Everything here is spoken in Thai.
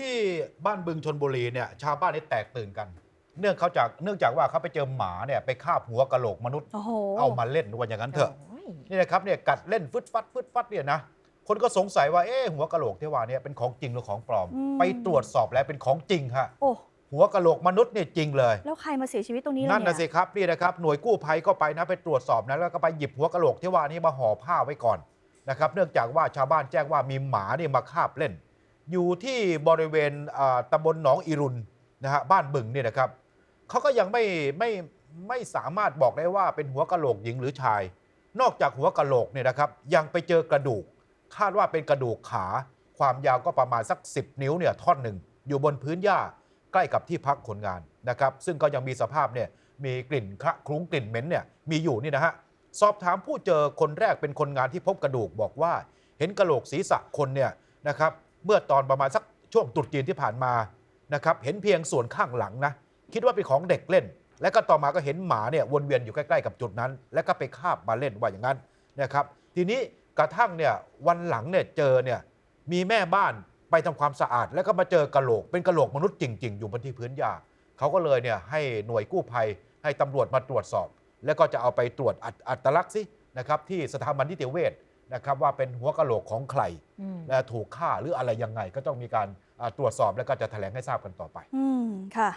ที่บ้านบึงชนบุรีเนี่ยชาวบ้านนี่แตกตื่นกัน เนื่องเขาจากเนื่องจากว่าเขาไปเจอหมาเนี่ยไปคาบหัวกะโหลกมนุษย์ โอ้โหเอามาเล่นว่าอย่างนั้นเถอะโยนี่นะครับเนี่ยกัดเล่นฟึดฟัดฟึดฟัดเนี่ยนะคนก็สงสัยว่าเอ๊ะหัวกะโหลกที่ว่าเนี่ยเป็นของจริงหรือของปลอมอืมไปตรวจสอบแล้วเป็นของจริงฮะโอ้หัวกะโหลกมนุษย์เนี่ยจริงเลย แล้วใครมาเสียชีวิตตรงนี้ล่นั่นนะสิเยครับนี่นะครับหน่วยกู้ภัยก็ไปนะไปตรวจสอบนะแล้วก็ไปหยิบหัวกะโหลกที่ว่านี้มาห่อผ้าไว้ก่อนนะครับเนื่องจากว่าชาวบ้านแจ้งว่ามีหมาเนี่ยมาคาบเล่น อยู่ที่บริเวณอ่าตำบลหนองอีรุนนะฮะบ้านบึงเนี่ยนะครับเขาก็ยังไม่ไม่ไม่สามารถบอกได้ว่าเป็นหัวกะโหลกหญิงหรือชาย นอกจากหัวกะโหลกเนี่ยนะครับ ยังไปเจอกระดูก คาดว่าเป็นกระดูกขา ความยาวก็ประมาณสัก 10 นิ้วเนี่ยท่อนหนึ่งอยู่บนพื้นหญ้าใกล้กับที่พักคนงานนะครับ ซึ่งก็ยังมีสภาพเนี่ยมีกลิ่นคละคลุ้งกลิ่นเหม็นเนี่ยมีอยู่นี่นะฮะสอบถามผู้เจอคนแรกเป็นคนงานที่พบกระดูกบอกว่า เห็นกระโหลกศีรษะคนเนี่ยนะครับ เมื่อตอนประมาณสักช่วงตรุษจีนที่ผ่านมานะครับเห็นเพียงส่วนข้างหลังนะคิดว่าเป็นของเด็กเล่น และก็ต่อมาก็เห็นหมาเนี่ยวนเวียนอยู่ใกล้ๆกับจุดนั้น แล้วก็ไปคาบมาเล่นว่าอย่างนั้นนะครับ ทีนี้กระทั่งเนี่ยวันหลังเนี่ยเจอเนี่ยมีแม่บ้านไปทำความสะอาด แล้วก็มาเจอกระโหลกเป็นกระโหลกมนุษย์จริง ๆ อยู่บนที่พื้นหญ้าเขาก็เลยเนี่ยให้หน่วยกู้ภัย ให้ตำรวจมาตรวจสอบ แล้วก็จะเอาไปตรวจอัตอัตลักษณ์สินะครับที่สถาบันนิติเวช นะครับว่าเป็นหัวกะโหลกของใครอืมและถูกฆ่าหรืออะไรยังไงก็ต้องมีการอ่าตรวจสอบแล้วก็จะแถลงให้ทราบกันต่อไปอืมค่ะ